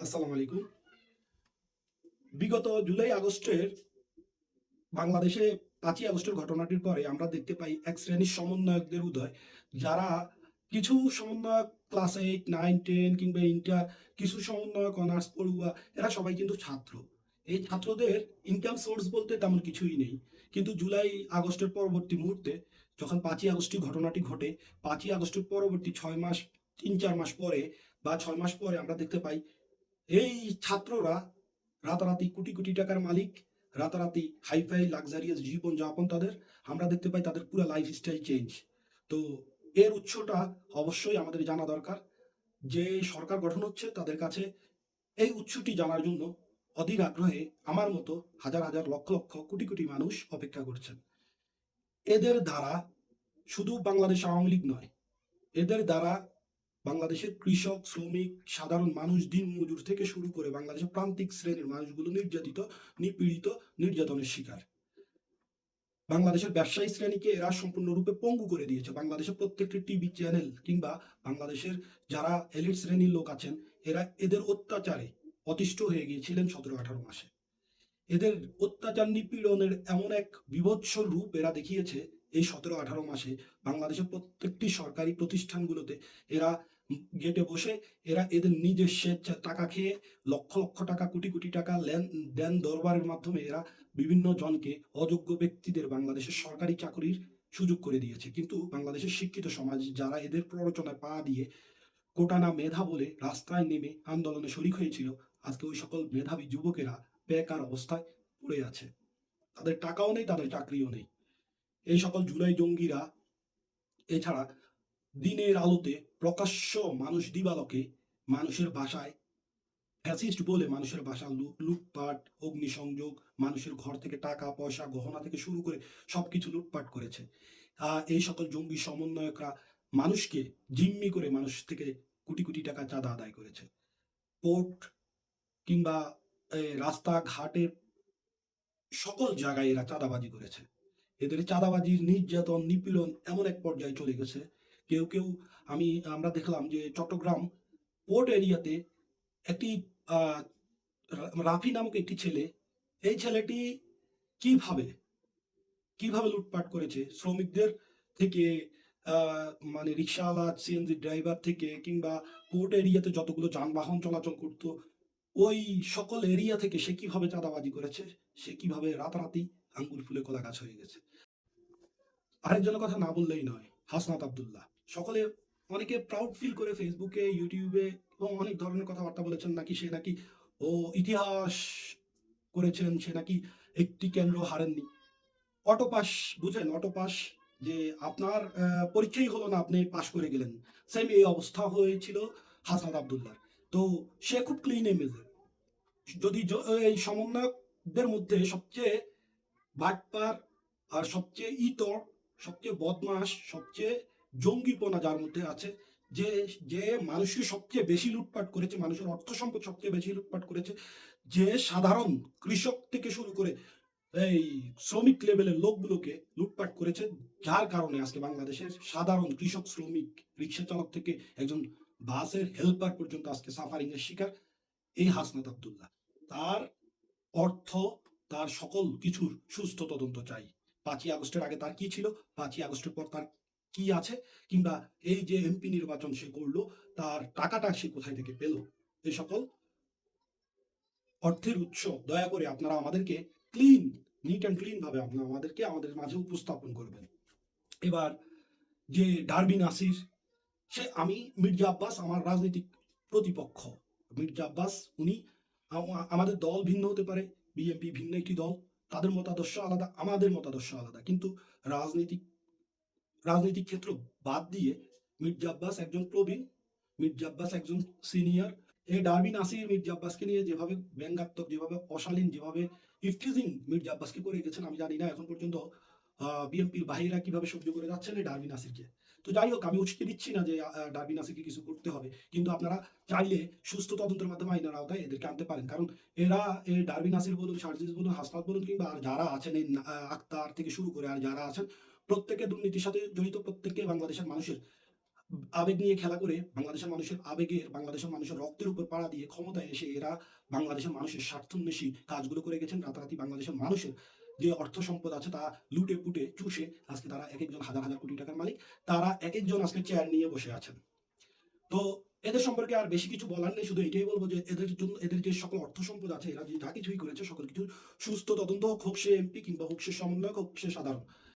আসসালামু আলাইকুম। বিগত জুলাই আগস্টের বাংলাদেশে পাঁচই আগস্টের ঘটনাটির পরে আমরা দেখতে পাই এক শ্রেণির সমন্বয়কদের উদয়, যারা কিছু সমন্বয়ক ক্লাস এইট নাইন টেন কিংবা ইন্টার কিছু সমন্বয়ক অনার্স পড়ুয়া, এরা সবাই কিন্তু ছাত্র। এই ছাত্রদের ইনকাম সোর্স বলতে তেমন কিছুই নেই। কিন্তু জুলাই আগস্টের পরবর্তী মুহূর্তে, যখন পাঁচই আগস্টের ঘটনাটি ঘটে, পাঁচই আগস্টের পরবর্তী ছয় মাস, তিন, চার মাস পরে বা ছয় মাস পরে আমরা দেখতে পাই এই ছাত্ররা রাতারাতি কোটি কোটি টাকার মালিক, রাতারাতি হাইফাই লাক্সারিয়াস জীবন যাপন তাদের। আমরা দেখতে পাই তাদের পুরো লাইফ স্টাইল চেঞ্জ তো এর উৎসটা অবশ্যই আমাদের জানা দরকার। যে সরকার গঠন হচ্ছে তাদের কাছে এই উৎসটি জানার জন্য অধীর আগ্রহে আমার মতো হাজার হাজার লক্ষ লক্ষ কোটি কোটি মানুষ অপেক্ষা করছেন। এদের দ্বারা শুধু বাংলাদেশ আওয়ামী লীগ নয়, এদের দ্বারা বাংলাদেশের কৃষক, শ্রমিক, সাধারণ মানুষ, দিন মজুর থেকে শুরু করে বাংলাদেশের প্রান্তিক শ্রেণির মানুষগুলো নির্যাতিত, নিপীড়িত, নির্যাতনের শিকার। বাংলাদেশের ব্যবসায়ী শ্রেণীকে এরা সম্পূর্ণরূপে পঙ্গু করে দিয়েছে। বাংলাদেশের প্রত্যেকটি টিভি চ্যানেল কিংবা বাংলাদেশের যারা এলিট শ্রেণির লোক আছেন, এরা এদের অত্যাচারে অতিষ্ঠ হয়ে গিয়েছিলেন সতেরো আঠারো মাসে। এদের অত্যাচার নিপীড়নের এমন এক বিভৎস রূপ এরা দেখিয়েছে এই সতেরো আঠারো মাসে বাংলাদেশের প্রত্যেকটি সরকারি প্রতিষ্ঠানগুলোতে এরা গেটে বসে এরা এদের নিজের স্বেচ্ছা টাকা খেয়ে লক্ষ লক্ষ টাকা, কোটি কোটি টাকা লেন দেন দরবারের মাধ্যমে এরা বিভিন্ন জনকে অযোগ্য ব্যক্তিদের বাংলাদেশের সরকারি চাকরির সুযোগ করে দিয়েছে। কিন্তু বাংলাদেশের শিক্ষিত সমাজ যারা এদের প্ররোচনায় পা দিয়ে কোটানা মেধা বলে রাস্তায় নেমে আন্দোলনে শরিক হয়েছিল, আজকে ওই সকল মেধাবী যুবকেরা বেকার অবস্থায় পড়ে আছে। তাদের টাকাও নেই, তাদের চাকরিও নেই। এই সকল জুলাই জঙ্গিরা এছাড়া দিনের আলোতে প্রকাশ্য মানুষ দিবালকে মানুষের বাসায় ফ্যাসিস্ট বলে মানুষের বাসা লুট- লুটপাট, অগ্নিসংযোগ, মানুষের ঘর থেকে টাকা, পয়সা, গহনা থেকে শুরু করে সবকিছু লুটপাট করেছে। এই সকল জঙ্গি সমন্বয়করা মানুষকে জিম্মি করে মানুষ থেকে কোটি কোটি টাকা চাঁদা আদায় করেছে। পোর্ট কিংবা রাস্তাঘাটের সকল জায়গায় এরা চাঁদাবাজি করেছে। এদের চাঁদাবাজির নির্যাতন, নিপীড়ন এমন এক পর্যায়ে চলে গেছে। কেউ কেউ, আমি, আমরা দেখলাম যে চট্টগ্রাম পোর্ট এরিয়াতে একটি রাফি নামক একটি ছেলে, এই ছেলেটি কীভাবে কীভাবে লুটপাট করেছে? শ্রমিকদের থেকে মানে রিক্সাওয়ালা সিএনজি ড্রাইভার থেকে কিংবা পোর্ট এরিয়াতে যতগুলো যানবাহন চলাচল করত, ওই সকল এরিয়া থেকে সে কীভাবে চাঁদাবাজি করেছে? সে কীভাবে রাতারাতি আঙ্গুল ফুলে কলা গাছ হয়ে গেছে। আরেকজনের কথা না বললেই নয়, হাসনাত আব্দুল্লাহ। সকলে অনেকে প্রাউড ফিল করে ফেসবুকে ইউটিউবে এবং অনেক ধরনের কথাবার্তা বলেছেন নাকি সে নাকি, ও ইতিহাস করেছেন, সে নাকি একটি কেন্দ্র হারেননি। অটোপাস, বুঝেন অটোপাস যে আপনার পরীক্ষাই হলো না আপনি পাশ করে গেলেন। সেম এই অবস্থা হয়েছিল হাসনাত আব্দুল্লাহ তো সে খুব ক্লিন ইমেজের যদি এই সমন্বয়কদের মধ্যে সবচেয়ে বাটপার, আর সবচেয়ে ইতর সবচেয়ে বদমাস সবচেয়ে জঙ্গিপনা যার মধ্যে আছে, যে যে মানুষকে সবচেয়ে বেশি লুটপাট করেছে, মানুষের অর্থ সম্পদ সবচেয়ে বেশি লুটপাট করেছে, যে সাধারণ কৃষক থেকে শুরু করে এই শ্রমিক লেভেলের লোকগুলোকে লুটপাট করেছে, যার কারণে আজকে বাংলাদেশের সাধারণ কৃষক শ্রমিক রিক্সা চালক থেকে একজন বাসের হেল্পার পর্যন্ত আজকে সাফারিং এর শিকার, এই হাসনাত আব্দুল্লাহ। তার অর্থ তার সকল কিছুর সুস্থ তদন্ত চাই। পাঁচই আগস্টের আগে তার কি ছিল? পাঁচই আগস্টের পর তার কি আছে? কিংবা এই যে এমপি নির্বাচন সে করল, তার টাকাটা সে কোথায় থেকে পেল? এই সকল অর্থের উৎস। দয়া করে আপনারা আমাদেরকে ক্লিন নিট অ্যান্ড ক্লিন ভাবে আপনারা আমাদেরকে আমাদের মাঝে উপস্থাপন করবেন। এবার যে ডারবি আসির, সে আমি, মির্জা আব্বাস আমার রাজনৈতিক প্রতিপক্ষ। মির্জা আব্বাস, উনি আমাদের দল ভিন্ন হতে পারে। বিএনপি ভিন্ন একটি দল, তাদের মতাদর্শ আলাদা, আমাদের মতাদর্শ আলাদা। কিন্তু রাজনৈতিক রাজনৈতিক ক্ষেত্র বাদ দিয়ে মির্জা আব্বাস একজন প্রবীণ, মির্জা আব্বাস একজন সিনিয়র এই ডারবিন আসির মির্জা আব্বাসকে নিয়ে যেভাবে ব্যঙ্গাত্মক, যেভাবে অশালীন, যেভাবে ইফটিজিং মির্জা আব্বাসকে করে গেছেন, আমি জানি না, এখন পর্যন্ত বিএনপির বাহিরা কীভাবে সহ্য করে যাচ্ছেন এই ডারবিন আসিরকে। তো যাই হোক, আমি উস্কে দিচ্ছি না যে ডারবিন আসিরকে কিছু করতে হবে। কিন্তু আপনারা চাইলে সুস্থ তদন্তের মাধ্যমে আইনের আওতায় এদেরকে আনতে পারেন। কারণ এরা এই ডারবিন বলুন সার্জিস বলুন হাসপাত বলুন, কিংবা আর যারা আছেন এই আক্তার থেকে শুরু করে আর যারা আছেন, প্রত্যেকে দুর্নীতির সাথে জড়িত প্রত্যেকে বাংলাদেশের মানুষের আবেগ নিয়ে খেলা করে, বাংলাদেশের মানুষের আবেগের, বাংলাদেশের মানুষের রক্তের উপর পাড়া দিয়ে ক্ষমতায় এসে এরা বাংলাদেশের মানুষের স্বার্থন্বেষী কাজগুলো করে গেছেন। রাতারাতি বাংলাদেশের মানুষের যে অর্থ সম্পদ আছে তা লুটে পুটে চুষে আজকে তারা এক একজন হাজার হাজার কোটি টাকার মালিক, তারা এক একজন আজকে চেয়ার নিয়ে বসে আছেন। তো এদের সম্পর্কে আর বেশি কিছু বলার নেই, শুধু এটাই বলব যে এদের জন্য, এদের যে সকল অর্থ সম্পদ আছে, এরা যে যা কিছুই করেছে, সকল কিছু সুস্থ তদন্ত হোক, সে এমপি কিংবা হোক, সে সমন্বয়ক হোক, সে সাধারণ।